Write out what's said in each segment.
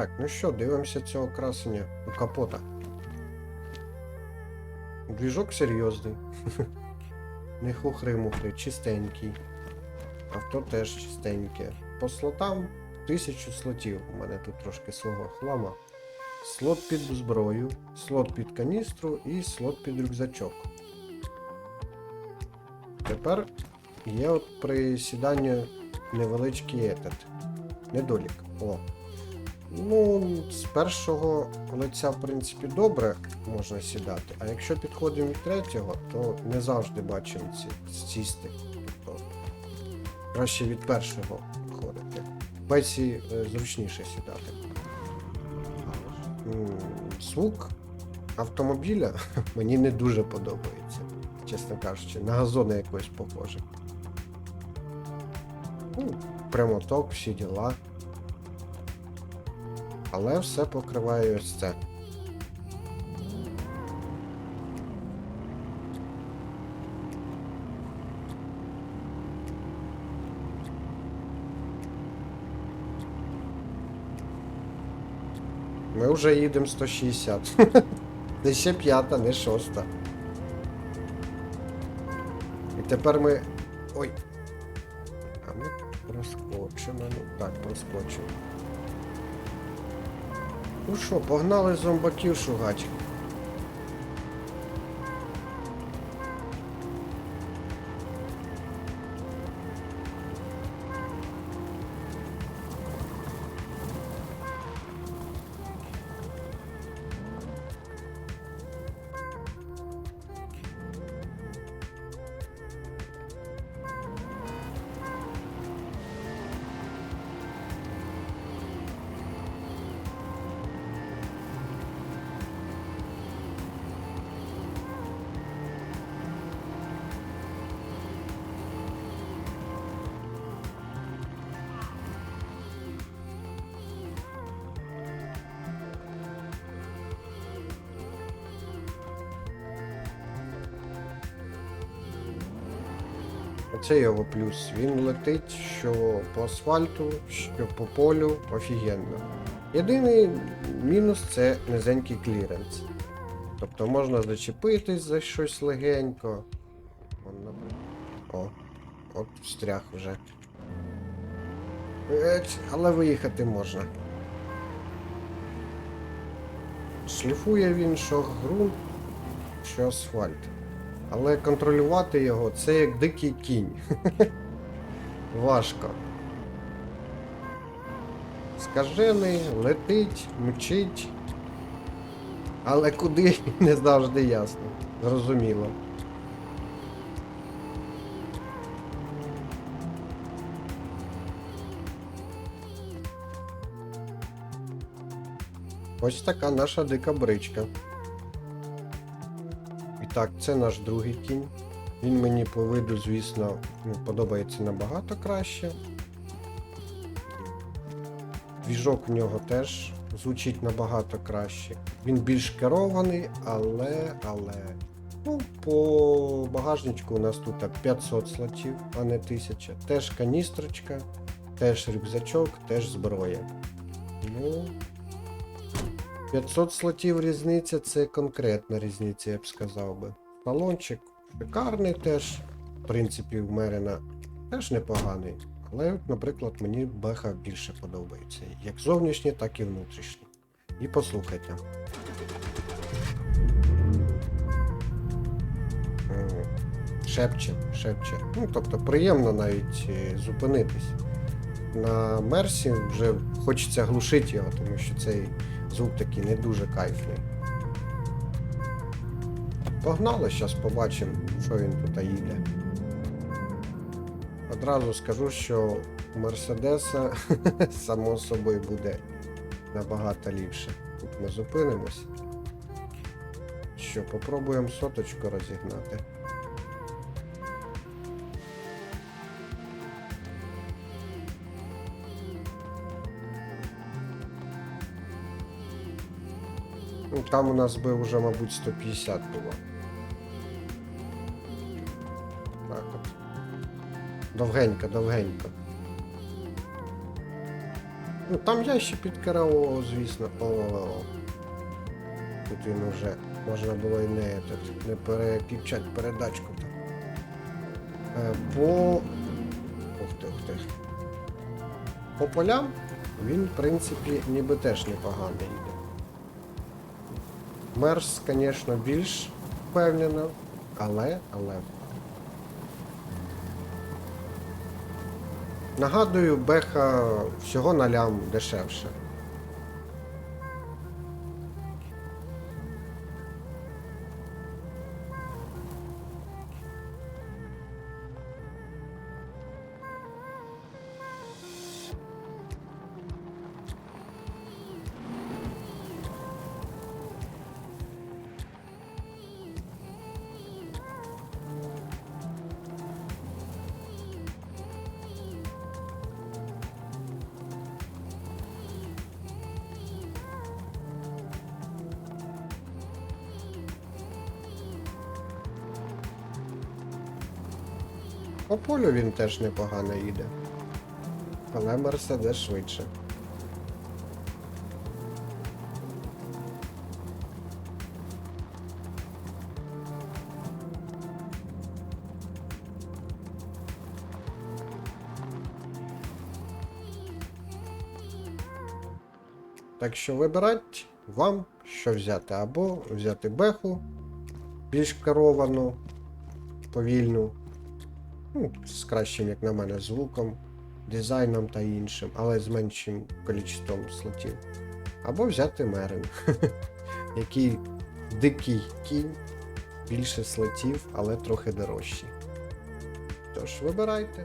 Так, ну що, дивимося цього красення у капота. Двіжок серйозний. Не хухри-мухри, чистенький. Авто теж чистеньке. По слотам тисячу слотів. У мене тут трошки свого хлама. Слот під зброю, слот під каністру і слот під рюкзачок. Тепер є от при сіданні невеличкий етат. Недолік. О. Ну, з першого лиця, в принципі, добре можна сідати, а якщо підходимо від третього, то не завжди бачимо ці сісти. Тобто краще від першого ходити. В бесі е, зручніше сідати. Звук автомобіля мені не дуже подобається, чесно кажучи, на газони якось похоже. Ну, прямоток, всі діла. Але все покриває ось це. Ми вже їдемо 160. Це ще п'ята, не шоста. І тепер ми. Ой. А ми проскочимо. Ну так, проскочимо. Ну що, погнали зомбаків шугать. Оце його плюс. Він летить що по асфальту, що по полю офігенно. Єдиний мінус це низенький кліренс. Тобто можна зачепитись за щось легенько. О, от встряг вже. Але виїхати можна. Шліфує він що ґрунт, що асфальт. Але контролювати його це як дикий кінь. Важко. Скажений, летить, мчить. Але куди не завжди ясно. Зрозуміло. Ось така наша дика бричка. Так, це наш другий кінь. Він мені по виду, звісно, ну, подобається набагато краще. Двіжок в нього теж звучить набагато краще. Він більш керований, але. але. Ну, по багажничку у нас тут 500 слотів, а не 1000. Теж каністрочка, теж рюкзачок, теж зброя. Ну. 500 слотів різниця це конкретна різниця, я б сказав би. Балончик шикарний теж. В принципі, в Мерина теж непоганий. Але, наприклад, мені беха більше подобається. Як зовнішній, так і внутрішній. І послухайте. Шепче, шепче. Ну, тобто приємно навіть е, зупинитись. На Мерсі вже хочеться глушити його, тому що цей звук такий не дуже кайфний. Погнали, зараз побачимо, що він тут їде. Одразу скажу, що у Мерседеса само собою буде набагато ліпше. Тут ми зупинимось. Що, попробуємо соточку розігнати. Там у нас би вже, мабуть, 150 було. Так от. Довгенько, довгенько. Ну, там я ще під КРО, звісно. О, тут він уже можна було і не, этот, не переключати передачку. там. Е, по. Ух ти, ух ти. По полям він, в принципі, ніби теж непогано йде. Мерс, звісно, більш впевнено, але, але. Нагадую, беха всього на лям дешевше. По полю він теж непогано їде. Але Мерседес швидше. Так що вибирать вам, що взяти. Або взяти беху більш керовану, повільну, ну, з кращим, як на мене, звуком, дизайном та іншим, але з меншим кількістю слотів. Або взяти Мерин, який дикий кінь, більше слотів, але трохи дорожчий. Тож, вибирайте.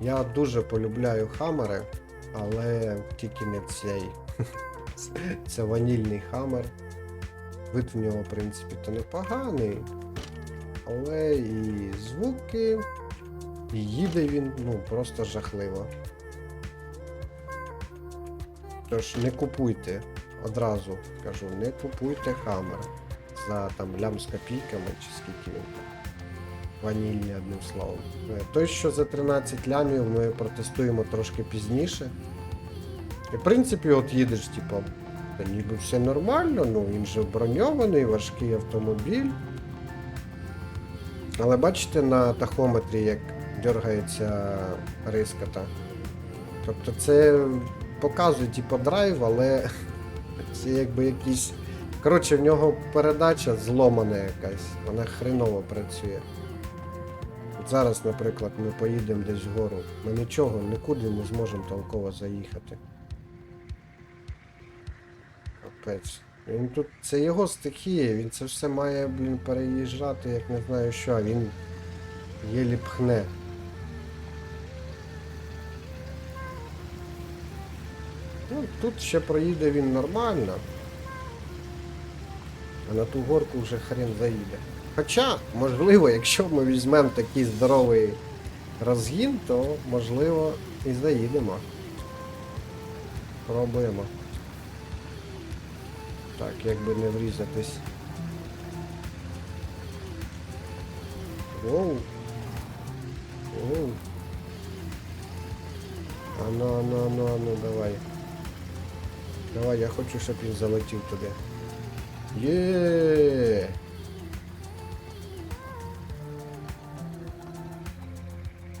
Я дуже полюбляю хамери, але тільки не цей. Це ванільний хамер. Вид в нього, в принципі, то непоганий. Але і звуки, і їде він, ну, просто жахливо. Тож не купуйте, одразу кажу, не купуйте хамер за там лям з копійками чи скільки він там. Ванільний, одним словом. Е, Той, що за 13 лямів ми протестуємо трошки пізніше. І в принципі, от їдеш, типу, ніби все нормально, ну він же броньований, важкий автомобіль. Але бачите на тахометрі, як дергається риската. Тобто це показує типу драйв, але це якби якийсь. Коротше, в нього передача зломана якась, вона хреново працює. От зараз, наприклад, ми поїдемо десь вгору. Ми нічого, нікуди не зможемо толково заїхати. Капець. Він тут, це його стихія, він це все має, блін, переїжджати, як не знаю що, а він єлі пхне. Ну, тут ще проїде він нормально. А на ту горку вже хрен заїде. Хоча, можливо, якщо ми візьмемо такий здоровий розгін, то можливо і заїдемо. Пробуємо. Так, якби не врізатись. Воу. Воу. Ану, ану, ану, ану, давай. Давай, я хочу, щоб він залетів туди. Є.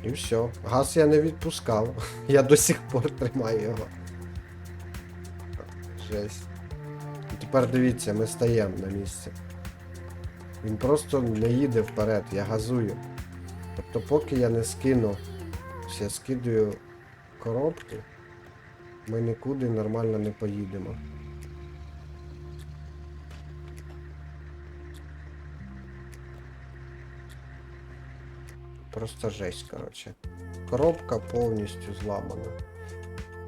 І все. Газ я не відпускав. Я до сих пор тримаю його. Жесть. І тепер дивіться, ми стаємо на місці. Він просто не їде вперед, я газую. Тобто поки я не скину, я скидаю коробки, ми нікуди нормально не поїдемо. Просто жесть, коротше. Коробка повністю зламана.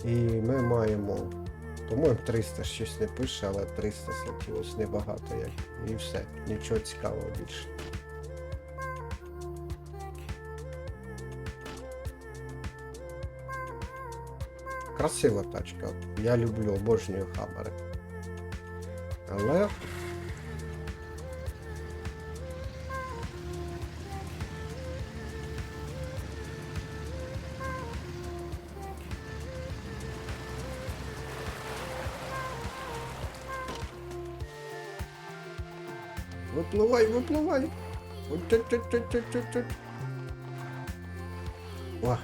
І ми маємо по-моєму, 300 щось не пише, але 300 слотів ось небагато як. І все. Нічого цікавого більше. Красива тачка. Я люблю, обожнюю хамери. Але. Випливай, випливай. О.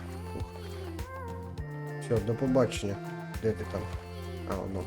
Все, до побачення. Де ти там? А, воно.